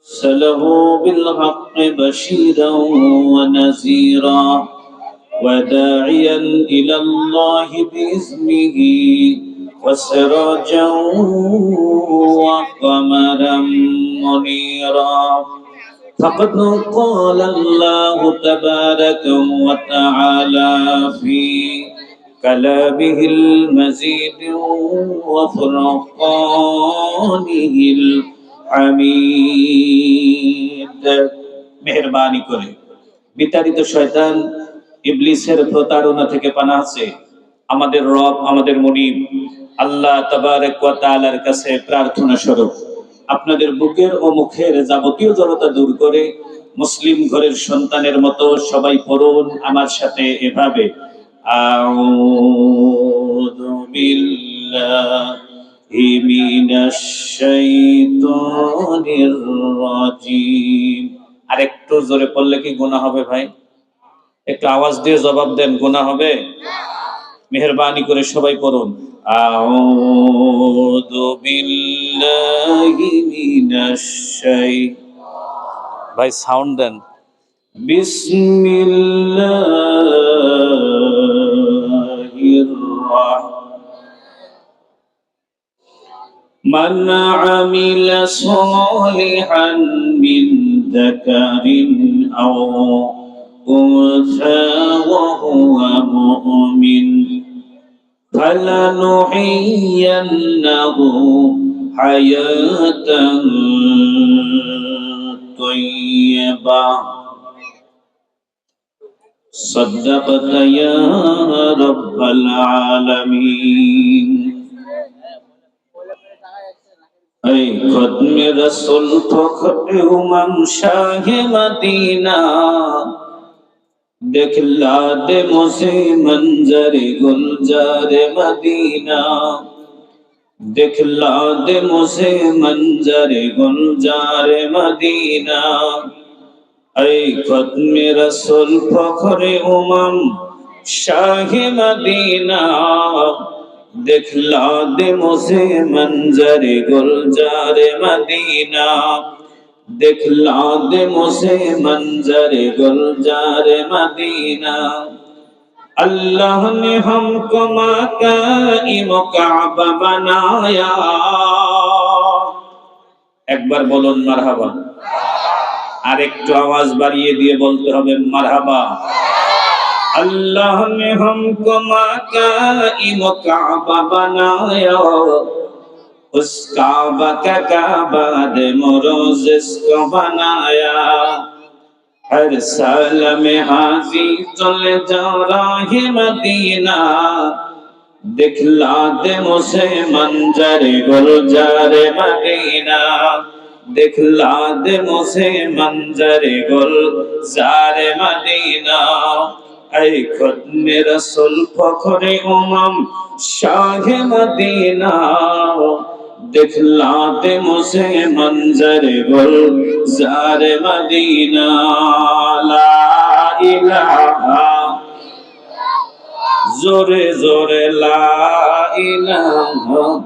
أرسله بالحق بشيرا ونذيرا وداعيا إلى الله بإذنه وسراجا وقمرا منيرا فقد قال الله تبارك وتعالى في كلامه المزيد وفرقانه হামিদ মেহরবানি করে। বিতাড়িত শয়তান ইবলিসের প্রতারণা থেকে পানা আছে। আমাদের রব, আমাদের মনিম আল্লাহ তালার কাছে প্রার্থনা স্বরূপ। আপনাদের বুকের ও মুখের যাবতীয় জনতা দূর করে মুসলিম ঘরের সন্তানের মতো সবাই পড়ুন আমার সাথে এভাবে। আউযু বিল্লাহ। আর একটু জোরে পড়লে কি গুনাহ হবে ভাই? একটু আওয়াজ দিয়ে জবাব দেন, গুনাহ হবে? মেহরবানি করে সবাই পড়ুন। ভাই সাউন্ড দেন। বিসমিল্লাহির من عمل صالحا من ذكر أو أنثى وهو مؤمن فلنحيينه حياة طيبة. صدقت يا رب العالمين. اے قدم رسول فخر امم شاہ مدینہ دکھلا دے مجھے منظر گلزار مدینہ دکھلا دے مجھے منظر گلزار مدینہ اے قدم رسول فخر امم شاہ مدینہ দেখলা দেমসে মঞ্জারে গুলজারে মদিনা। দেখলা দেমসে মঞ্জারে গুলজারে মদিনা। আল্লাহ নে হামকো মাকাইম কাবা বানায়া। একবার বলুন মারহাবা। আরেকটু আওয়াজ বাড়িয়ে দিয়ে বলতে হবে মারহাবা। अल्लाह ने हमको मकाइम काबा बनाया। उस काबा का मोरोज इसको बनाया। हर साल में हाजी चले जा राह मदीना। दिखला दे मुझे मंजर गुलजार मदीना। दिखला दे मुझे मंजर गुलजार मदीना। আই খুদ মে রাসূল, ফখরে দেখলা তে মুসে মনজার বল জার মদিনা। ইলাহা। জোরে জোরে লা ইলাহা।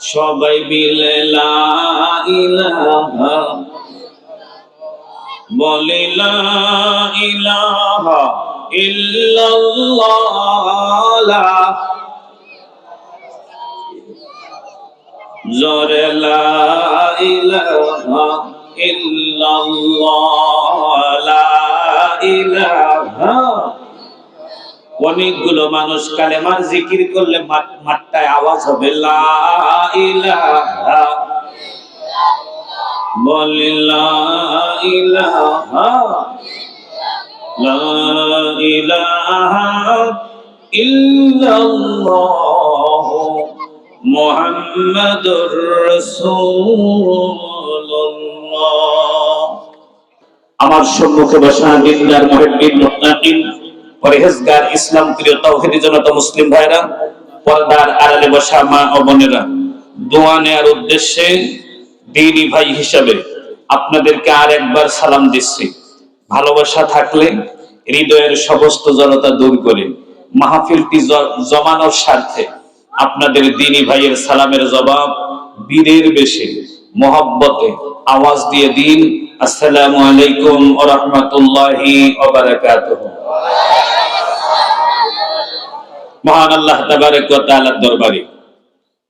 সবাই মিলে লা ইলাহা। বলে অনেকগুলো মানুষ কালেমার জিকির করলে মাঠ- মাঠটায় আওয়াজ হবে লা ইলাহা। আমার সম্মুখে বসা দিনদার মুহিদ্দিন মুত্তাকিন ইসলাম প্রিয় তাওহীদি জনতা, মুসলিম ভাইরা, পর্দার আড়ালে বসা মা ও বোনেরা, দোয়া নেয়ার উদ্দেশ্যে দিনী ভাই হিসাবে আপনাদেরকে আর একবার সালাম দিচ্ছি। ভালোবাসা থাকলে হৃদয়ের সমস্ত জড়তা দূর করে মাহফিলটি জমানোর স্বার্থে আপনাদের দিনী ভাইয়ের সালামের জবাব বীরের বেশে, মহব্বতে আওয়াজ দিয়ে দিন। আসসালামু আলাইকুম ও রহমতুল্লাহি মহান আল্লাহ তাবারক ওয়া তাআলার দরবারে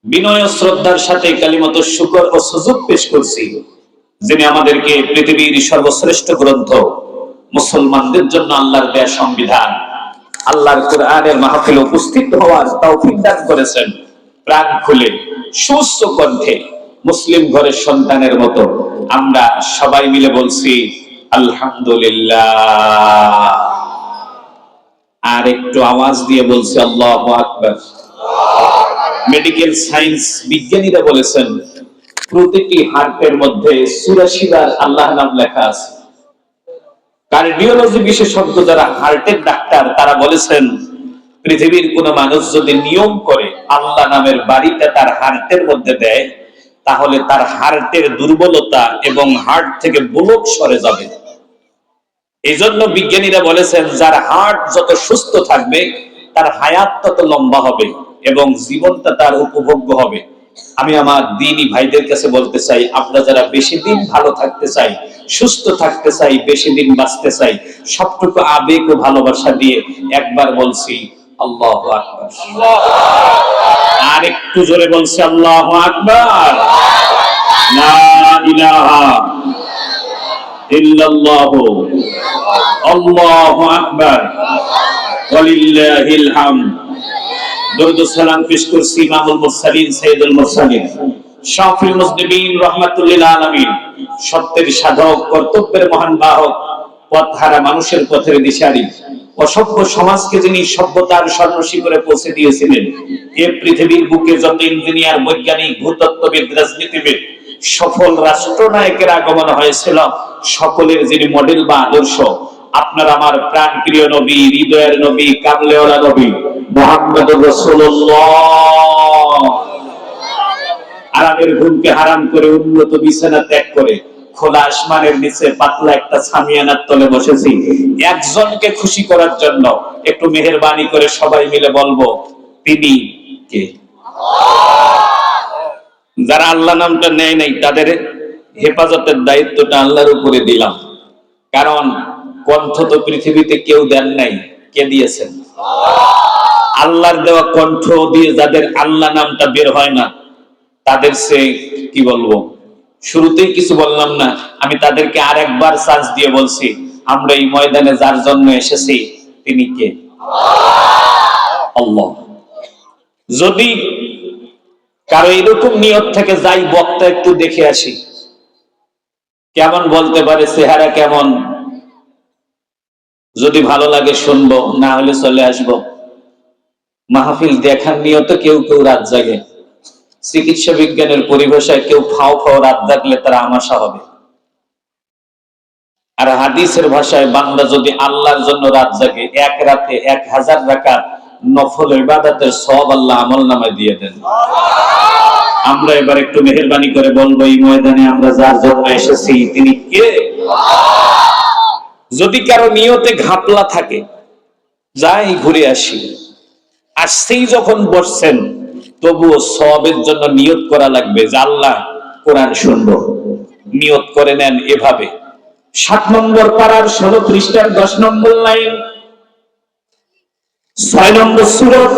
বিনয় শ্রদ্ধার সাথে কালিমত শুকর ও সুযোগ পেশ করছি, যিনি আমাদেরকে পৃথিবীর সর্বশ্রেষ্ঠ গ্রন্থ, মুসলমানদের জন্য আল্লাহর দেয়া সংবিধান। আল্লাহর কোরআনের মাহফিলে উপস্থিত হওয়ার তৌফিক দান করেছেন। প্রাণ খুলে, সুস্থ কণ্ঠে মুসলিম ঘরের সন্তানের মতো আমরা সবাই মিলে বলছি, আলহামদুলিল্লাহ। আর একটু আওয়াজ দিয়ে বলছি, আল্লাহ আকবার। মেডিকেল সায়েন্স বিজ্ঞানীরা বলেছেন, প্রতিটি হার্টের মধ্যে চুরাশি বার আল্লাহ নাম লেখা আছে। কার্ডিওলজি বিশেষজ্ঞ যারা হার্টের ডাক্তার, তারা বলেছেন, পৃথিবীর কোন মানুষ যদি নিয়ম করে আল্লাহ নামের বাড়িটা তার হার্টের মধ্যে দেয়, তাহলে তার হার্টের দুর্বলতা এবং হার্ট থেকে বুলক সরে যাবে। এই জন্য বিজ্ঞানীরা বলেছেন, যার হার্ট যত সুস্থ থাকবে, তার হায়াত তত লম্বা হবে। এবং জীবনটা তার উপভোগ্য হবে। আমি আমার দিনই ভাইদের কাছে বলতে চাই, আমরা যারা বেশি দিন ভালো থাকতে চাই, সুস্থ থাকতে চাই, বেশি দিন বাঁচতে চাই, সবটুকু আবেগ ও ভালোবাসা দিয়ে একবার বলছি, আল্লাহ আর একটু জোরে বলছি, আল্লাহ আকবার। আকবার। দরুদ সালাম, পেশ করছি ইমামুল মুরসালিন সাইয়্যিদুল মুরসালিন। শাফিউল মুজনিবিন রাহমাতুল্লিল আলামিন, সত্যের সাধক, কর্তব্যের মহান বাহক মানুষের পথের দিশারি। অসভ্য সমাজকে যিনি সভ্যতার স্বর্ণ শিখরে পৌঁছে দিয়েছিলেন, এ পৃথিবীর বুকে যত ইঞ্জিনিয়ার, বৈজ্ঞানিক, ভূতত্ত্ববিদ, রাজনীতিবিদ, সফল রাষ্ট্রনায়কের আগমন হয়েছিল, সকলের যিনি মডেল বা আদর্শ, আপনার আমার প্রাণ প্রিয় নবী, হৃদয়ের নবী কামলেওয়ালা নবী মোহাম্মদ আরামের ঘুমকে হারাম করে উন্নত বিছানা ত্যাগ করে খোলা আসমানের নিচে পাতলা একটা সামিয়ানার তলে বসেছি। একজনকে খুশি করার জন্য একটু মেহেরবানি করে সবাই মিলে বলব, তিনি কে? যারা আল্লাহ নামটা নেয় নাই, তাদের হেফাজতের দায়িত্বটা আল্লাহর উপরে দিলাম। কারণ কণ্ঠ তো পৃথিবীতে কেউ দেন নাই, কে দিয়েছেন? আল্লাহর দেওয়া কণ্ঠ দিয়ে যাদের আল্লাহ নামটা বের হয় না, তাদের সে কি বলব? শুরুতেই কিছু বললাম না, আমি তাদেরকে আর একবার চান্স দিয়ে বলছি, আমরা এই ময়দানে যার জন্য এসেছি, তিনি কে? আল্লাহ। যদি কারও এরকম নিয়ত থেকে, যাই বক্তা একটু দেখে আসি। কেমন বলতে পারে, চেহারা কেমন? যদি ভালো লাগে শুনব, না হলে চলে আসব। মাহফিল দেখার নিয়ত কেউ কেউ রাত জাগে। চিকিৎসা বিজ্ঞানের পরিভাষায় কেউ ফাও ফাও রাত জাগলে তারা আমাশা হবে। আর হাদিসের ভাষায় বান্দা যদি আল্লাহর জন্য রাত জাগে, এক রাতে এক হাজার রাকাত নফল ইবাদতের সব আল্লাহ আমল নামায় দিয়ে দেন। আমরা এবার একটু মেহরবানি করে বলব, এই ময়দানে আমরা যার জন্য এসেছি, তিনি কে? যদি কারও নিয়তে ঘাপলা থাকে, যাই ঘুরে আসি। আসছেই যখন বসছেন, তবুও সবের জন্য নিয়ত করা লাগবে যে, আল্লাহ কোরআন শুনব। নিয়ত করে নেন এভাবে। সাত নম্বর পাড়ার ষোলো খ্রিস্টান দশ নম্বর লাইন। ছয় নম্বর সুরত।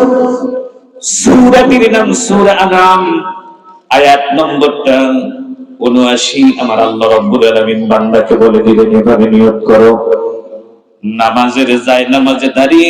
সুরাটির নাম সুর আনাম। আয়াত নম্বরটা উনআশি। আমার আল্লাহ রব্বুল আলামিন বান্দাকে বলে দিলেন, এভাবে নিয়ত করো। নামাজের যায়, নামাজে দাঁড়িয়ে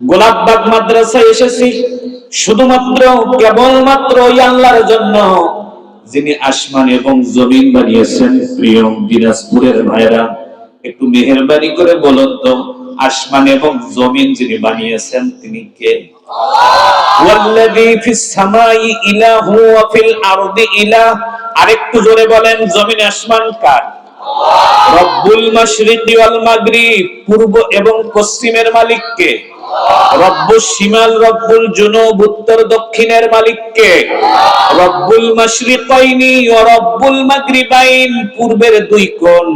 গোলাপবাগ মাদ্রাসায় এসেছি। শুধুমাত্র কেবলমাত্র ওই আল্লাহর জন্য যিনি আসমান এবং জমিন বানিয়েছেন। প্রিয় দিনাজপুরের ভাইরা একটু মেহরবানি করে বলুন তো, আসমান এবং জমিন যিনি বানিয়েছেন, তিনি কে? আরেকটু জোরে বলেন, জমিন আসমান কার? রব্বুল মাশরিকি ওয়াল মাগরিব। পূর্ব এবং পশ্চিমের মালিককে রব্বুল শিমাল রব্বুল জুনুব উত্তর দক্ষিণের মালিককে রব্বুল মাশরিকাইনি ওয়া রব্বুল মাগরিবাইন পূর্বের দুই কোণ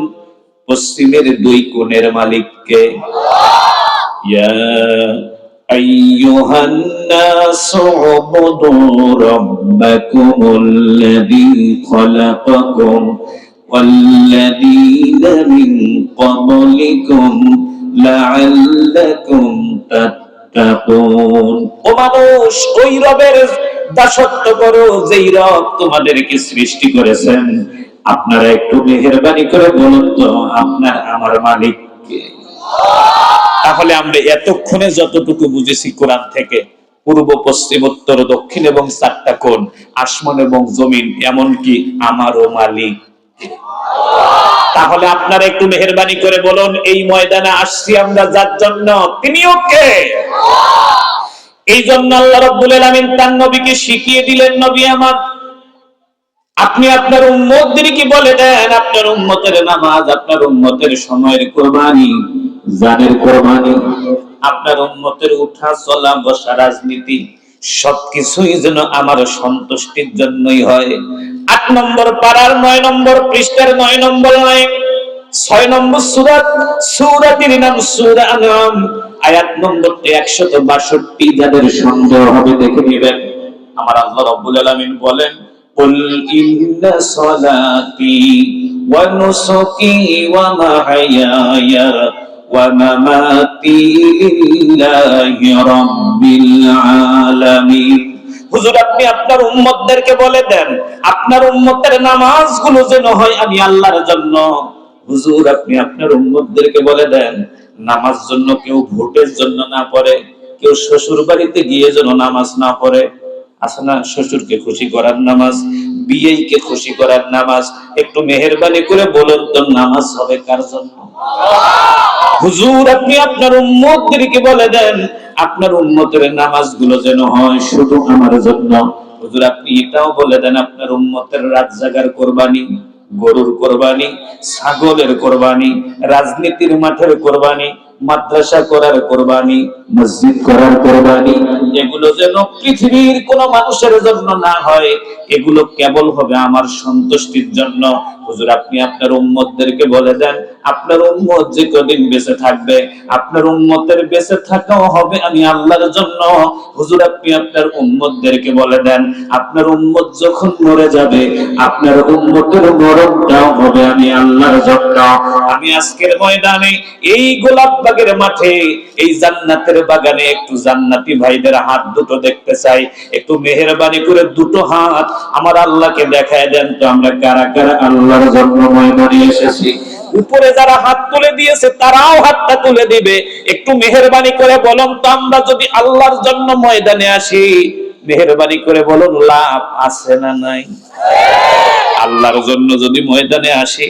পশ্চিমের দুই কোণের মালিককে ইয়া أيها الناس اعبدوا ربكم الذي خلقكم والذين من قبلكم لعلكم তাত্তাকুন ও মানুষ, ওই রবের দাসত্ব করো, যেই রব তোমাদেরকে সৃষ্টি করেছেন। আপনারা একটু মেহরবানি করে বলুন তো, আপনার, আমার মালিক তাহলে আমরা এতক্ষণে যতটুকু বুঝেছি কোরআন থেকে, পূর্ব, পশ্চিম, উত্তর, দক্ষিণ এবং চারটা কোন আসমান এবং জমিন, এমনকি আমারও মালিক তাহলে আপনারা একটু মেহরবানি করে বলুন, এই ময়দানে আসছি আমরা যার জন্য? তিনিও কে? এই জন্য আল্লাহ রাব্বুল আলামিন তার নবীকে শিখিয়ে দিলেন, নবী আমার। আপনি আপনার উম্মতদেরকে বলে দেন? আপনার উম্মতের নামাজ, আপনার উম্মতের সময়ের কোরবানি। জানের কোরবানি, আপনার উম্মতের উঠা চলা বসা রাজনীতি, সবকিছুই যেন আমার সন্তুষ্টির জন্যই হয়। আট নম্বর পাড়ার নয় নম্বর পৃষ্ঠার নয় নম্বর নয় ছয় নম্বর সুরাত সুরাতির নাম সুরা নাম আয়াত নম্বর একশত বাষট্টি যাদের সন্দেহ হবে দেখে নেবেন আমার আল্লাহ রব্বুল আলামিন বলেন قل إن صلاتي ونسكي ومحياي ومماتي لله رب العالمين হুজুর, আপনি আপনার উম্মতদেরকে বলে দেন, আপনার উম্মতের নামাজগুলো যেন হয় আমি আল্লাহর জন্য। হুজুর, আপনি আপনার উম্মতদেরকে বলে দেন, নামাজ জন্য কেউ ভোটের জন্য না পড়ে, কেউ শ্বশুর বাড়িতে গিয়ে যেন নামাজ না পড়ে। আছে না শ্বশুরকে খুশি করার নামাজ, বিয়েকে খুশি করার নামাজ, একটু মেহরবানি করে বলুন তো নামাজ হবে কার জন্য? হুজুর, আপনি আপনার উম্মতদেরকে বলে দেন, আপনার উম্মতের নামাজগুলো যেন হয় শুধু আমার জন্য। হুজুর, আপনি এটাও বলে দেন, আপনার উম্মতের রাত জাগার কোরবানি, গরুর কোরবানি, ছাগলের কোরবানি, রাজনীতির মাঠের কোরবানি মাদ্রাসা করার কোরবানি, মসজিদ করার কোরবানি, এগুলো যেন পৃথিবীর কোন মানুষের জন্য না হয়, এগুলো কেবল হবে আমার সন্তুষ্টির জন্য। হুজুর, আপনি আপনার উম্মতদেরকে বলে দেন আপনার উম্মত যে কদিন বেঁচে থাকবে, আপনার উম্মতের বেঁচে থাকাও হবে আমি আল্লাহর জন্য। হুজুর, আপনি আপনার উম্মতদেরকে বলে দেন, আপনার উম্মত যখন মরে যাবে, আপনার উম্মতের মরণটাও হবে আমি আল্লাহর জন্য। আমি আজকের ময়দানে এই গোলাপবাগের মাঠে, এই জান্নাতের বাগানে একটু জান্নাতি ভাইদের হাত দুটো দেখতে চাই। একটু মেহেরবানি করে দুটো হাত আমার আল্লাহকে দেখায় দেন তো আমরা কারা কারা আল্লাহর জন্য ময়দানে এসেছি। উপরে যারা হাত তুলে দিয়েছে, তারাও হাতটা তুলে দিবে। একটু মেহরবানি করে বলুন তো, আমরা যদি আল্লাহর জন্য ময়দানে আসি, মেহরবানি করে বলুন, লাভ আছে না নাই? আল্লাহর জন্য যদি ময়দানে আসি।